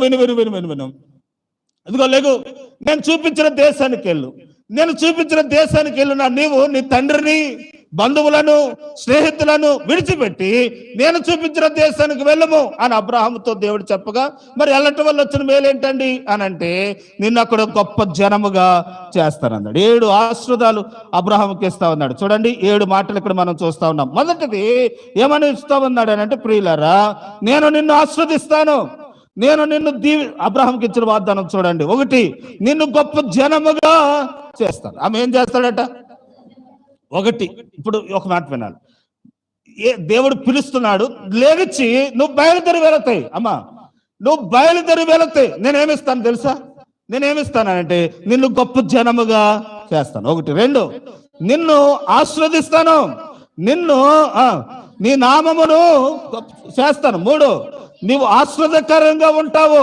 విను విను విను విను విను. ఇదిగో లేగు నేను చూపించిన దేశానికి వెళ్ళు. నేను చూపించిన దేశానికి వెళ్ళిన నీవు నీ తండ్రిని బంధువులను స్నేహితులను విడిచిపెట్టి నేను చూపించిన దేశానికి వెళ్ళము అని అబ్రహాముతో దేవుడు చెప్పగా మరి వెళ్ళటం వల్ల వచ్చిన మేలేంటండి అని అంటే నిన్ను అక్కడ గొప్ప జనముగా చేస్తానన్నాడు. ఏడు ఆశ్రదాలు అబ్రహాముకి ఇస్తా ఉన్నాడు. చూడండి ఏడు మాటలు ఇక్కడ మనం చూస్తా ఉన్నాం. మొదటిది ఏమని ఇస్తా ఉన్నాడు అని అంటే ప్రియులారా నేను నిన్ను ఆశ్రదిస్తాను నేను నిన్ను దీవి అబ్రహంకి ఇచ్చిన వాగ్దానం చూడండి. ఒకటి నిన్ను గొప్ప జనముగా చేస్తాను. ఆమె ఏం చేస్తాడట? ఒకటి ఇప్పుడు ఒక మాట వినాలి. ఏ దేవుడు పిలుస్తున్నాడు లేచి నువ్వు బయలుదేరి వెళతాయి అమ్మా నువ్వు బయలుదేరి వెళతాయి నేనేమిస్తాను తెలుసా? నేనేమిస్తానంటే నిన్ను గొప్ప జనముగా చేస్తాను. ఒకటి రెండు నిన్ను ఆస్వాదిస్తాను నిన్ను నీ నామమును చేస్తాను. మూడు నీవు ఆస్వాదకరంగా ఉంటావు.